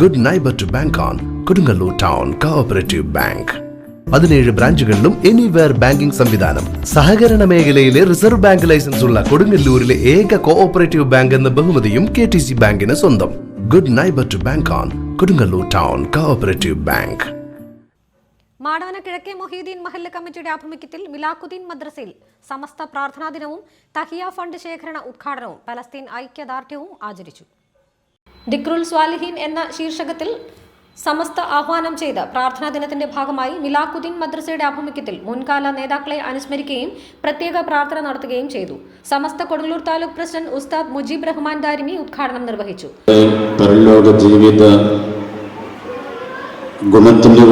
Good neighbour to bank on Kodungallur town cooperative bank പതിനേഴ് ബ്രാഞ്ചുകളിലും anywhere banking സംവിധാനം. സഹകരണ മേഖലയിലെ റിസർവ് ബാങ്ക് ലൈസൻസ് ഉള്ള കൊടുങ്ങല്ലൂരിലെ ഏക കോഓപ്പറേറ്റീവ് ബാങ്ക് എന്ന ബഹുമതിയും കെ ടി സി ബാങ്കിന് സ്വന്തം. Good neighbour to bank on Kodungallur town cooperative bank Madavana കിഴക്കേ മൊഹീദ്ദീൻ മഹല്ല കമ്മിറ്റിയുടെ ആഭിമുഖ്യത്തിൽ മിലാഖുദ്ദീൻ മദ്രസയിൽ സമസ്ത പ്രാർത്ഥനാ ദിനവും തഹിയ ഫണ്ട് ശേഖരണ ഉദ്ഘാടനവും പലസ്തീൻ ഐക്യദാർഢ്യവും ആചരിച്ചു. ദിക്രുൽ സ്വാലിഹീൻ എന്ന ശീർഷകത്തിൽ സമസ്ത ആഹ്വാനം ചെയ്ത പ്രാർത്ഥനാ ദിനത്തിന്റെ ഭാഗമായി മിലാഖുദ്ദീൻ മദ്രസയുടെ ആഭിമുഖ്യത്തിൽ മുൻകാല നേതാക്കളെ അനുസ്മരിക്കുകയും പ്രത്യേക പ്രാർത്ഥന നടത്തുകയും ചെയ്തു. സമസ്ത കൊടുങ്ങല്ലൂർ താലൂക്ക് പ്രസിഡന്റ് ഉസ്താദ് മുജീബ് റഹ്മാൻ ദാരിമി ഉദ്ഘാടനം നിർവഹിച്ചു. ജീവിത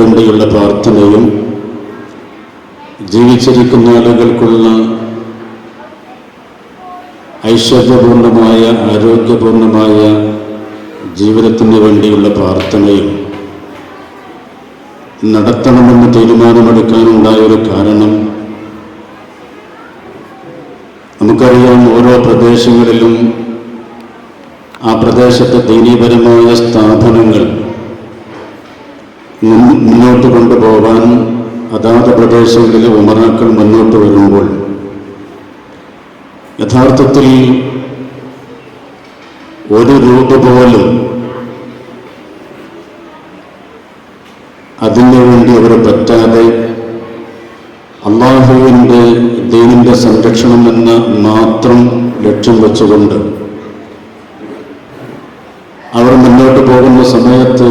വേണ്ടിയുള്ള പ്രാർത്ഥനയും ജീവിച്ചിരിക്കുന്ന ആളുകൾക്കുള്ള ഐശ്വര്യപൂർണമായ ആരോഗ്യപൂർണമായ ജീവിതത്തിന് വേണ്ടിയുള്ള പ്രാർത്ഥനയും നടത്തണമെന്ന് തീരുമാനമെടുക്കാനുണ്ടായ ഒരു കാരണം നമുക്കറിയാം ഓരോ പ്രദേശങ്ങളിലും ആ പ്രദേശത്തെ ദൈനീയപരമായ സ്ഥാപനങ്ങൾ മുന്നോട്ട് കൊണ്ടുപോകാൻ അതാത് പ്രദേശങ്ങളിലെ ഉമറാക്കൾ മുന്നോട്ട് വരുമ്പോൾ യഥാർത്ഥത്തിൽ ഒരു രൂപ പോലും അതിനു വേണ്ടി അവർ പറ്റാതെ അള്ളാഹുവിന്റെ ദീനിന്റെ സംരക്ഷണം എന്ന് മാത്രം ലക്ഷ്യം വെച്ചുകൊണ്ട് അവർ മുന്നോട്ട് പോകുന്ന സമയത്ത്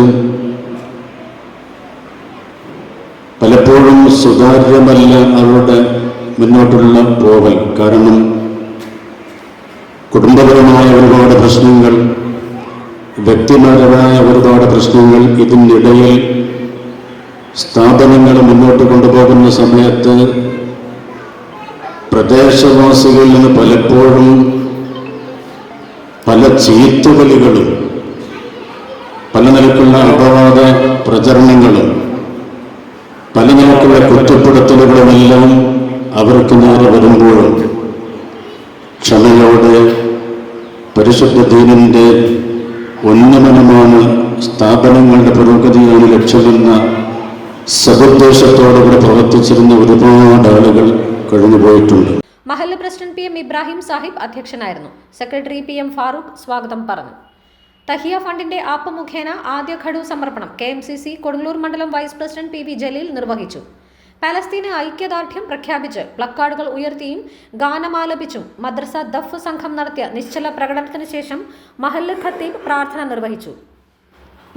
പലപ്പോഴും സുതാര്യമല്ല അവരുടെ മുന്നോട്ടുള്ള പോകൽ കാരണം കുടുംബപരമായ ഒരുപാട് പ്രശ്നങ്ങൾ വ്യക്തിപരമായ ഒരുപാട് പ്രശ്നങ്ങൾ ഇതിനിടയിൽ സ്ഥാപനങ്ങൾ മുന്നോട്ട് കൊണ്ടുപോകുന്ന സമയത്ത് പ്രദേശവാസികളിൽ നിന്ന് പലപ്പോഴും പല ചീത്തുകളികളും പല നിലക്കുള്ള അപവാദ പ്രചരണങ്ങളും പല നിലക്കുള്ള കുറ്റപ്പെടുത്തലുകളുമെല്ലാം അവർക്ക് നേരെ വരുമ്പോഴും ക്ഷമയോടെ പരിശുദ്ധ ദീനിന്റെ ഉന്നമനമാണ് സ്ഥാപനങ്ങളുടെ പുരോഗതിയാണ് ലക്ഷ്യമെന്ന സതുദ്ദേശത്തോടുകൂടെ പ്രവർത്തിച്ചിരുന്ന ഒരുപാട് ആളുകൾ കഴിഞ്ഞുപോയിട്ടുണ്ട് മഹല്ല president P M Ibrahim Sahib അധ്യക്ഷനായിരുന്നു. സെക്രട്ടറി പി എം ഫാറൂഖ് സ്വാഗതം പറഞ്ഞു. തഹിയ ഫണ്ടിന്റെ ആപ്പ് മുഖേന ആദ്യ ഘടു സമർപ്പണം K M C C Kodungallur മണ്ഡലം vice president P V Jaleel നിർവഹിച്ചു. പാലസ്തീന് ഐക്യദാർഢ്യം പ്രഖ്യാപിച്ച് പ്ലക്കാർഡുകൾ ഉയർത്തിയും ഗാനമാലപിച്ചും മദ്രസ ദഫ് സംഘം നടത്തിയ നിശ്ചല പ്രകടനത്തിന് ശേഷം മഹല്ല് ഖത്തീബ് പ്രാർത്ഥന നിർവഹിച്ചു.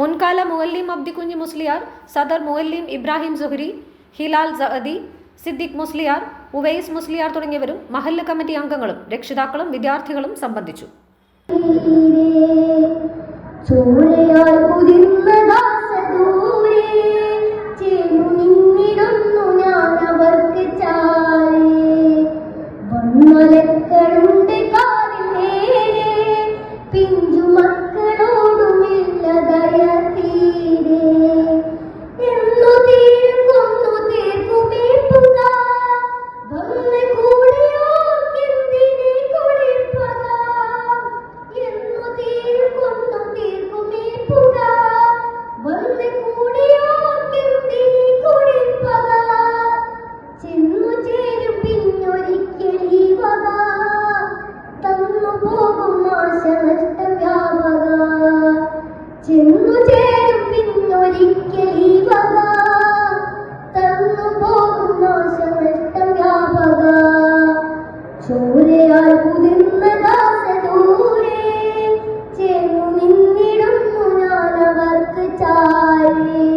മുൻകാല മുവല്ലീം അബ്ദിക്കുഞ്ഞി മുസ്ലിയാർ സദർ മുവല്ലീം ഇബ്രാഹിം സുഹരി ഹിലാൽ സഅദി സിദ്ദിഖ് മുസ്ലിയാർ ഉവൈസ് മുസ്ലിയാർ തുടങ്ങിയവരും മഹല്ല് കമ്മിറ്റി അംഗങ്ങളും രക്ഷിതാക്കളും വിദ്യാർത്ഥികളും സംബന്ധിച്ചു. ചൂളയാൽ കുതിർന്നദാസദൂരെ നാശനഷ്ടം വ്യാപക. ചെന്നു ചേരും ഞാൻ അവർക്ക് ചാരി.